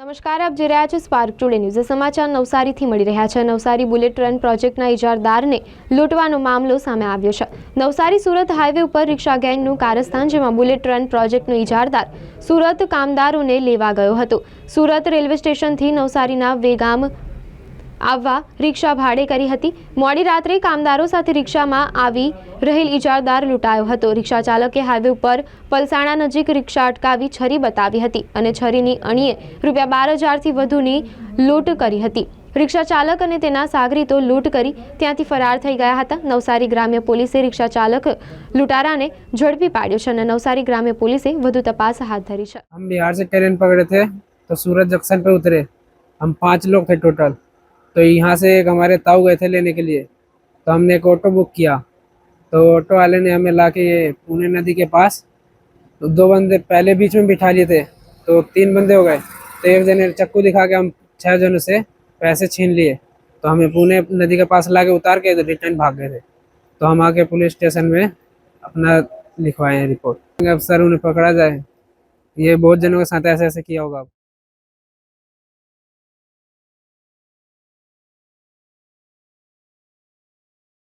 નમસ્કાર, આપ જોઈ રહ્યા છો સ્પાર્ક ટુડે ન્યૂઝ સમાચાર નવસારીથી મળી રહ્યા છે. નવસારી બુલેટ ટ્રેન પ્રોજેક્ટના ઇજારદારને લૂંટવાનો મામલો સામે આવ્યો છે. નવસારી સુરત હાઈવે ઉપર રિક્ષા ગેંગનું કારસ્તાન જેમાં બુલેટ ટ્રેન પ્રોજેક્ટનો ઇજારદાર સુરત કામદારોને લેવા ગયો હતો. સુરત રેલવે સ્ટેશનથી નવસારીના વેગામ આવવા રિક્ષા ભાડે કરી હતી મોડી રાત્રે કામદારો સાથે રિક્ષામાં આવી રહેલ ઇજારદાર લૂંટાયો હતો રિક્ષા ચાલકે હાઈવે ઉપર પલસાણા નજીક રિક્ષા અટકાવી છરી બતાવી હતી અને છરીની અણીએ રૂપિયા બાર હજારથી વધુની લૂંટ કરી હતી રિક્ષા ચાલક અને તેના સાગરીતો લૂંટ કરી ત્યાંથી ફરાર થઈ ગયા હતા નવસારી ગ્રામ્ય પોલીસે રિક્ષા ચાલક લૂંટારાને ઝડપી પાડ્યો છે અને નવસારી ગ્રામ્ય પોલીસે વધુ તપાસ હાથ ધરી છે हम बिहार से ट्रेन पकड़े थे तो सूरत जंक्शन पे उतरे हम पांच लोग थे टोटल तो यहाँ से एक हमारे ताऊ गए थे लेने के लिए। तो हमने एक ऑटो बुक किया। तो ऑटो वाले ने हमें ला के ये पुणे नदी के पास तो दो बंदे पहले बीच में बिठा लिए थे तो तीन बंदे हो गए। तो एक जने चक्कू दिखा के हम छह जनों से पैसे छीन लिए। तो हमें पुणे नदी के पास ला के उतार के तो रिटर्न भाग गए थे। तो हम आके पुलिस स्टेशन में अपना लिखवाए हैं रिपोर्ट अब सर उन्हें पकड़ा जाए। ये बहुत जनों के साथ ऐसे ऐसे किया होगा।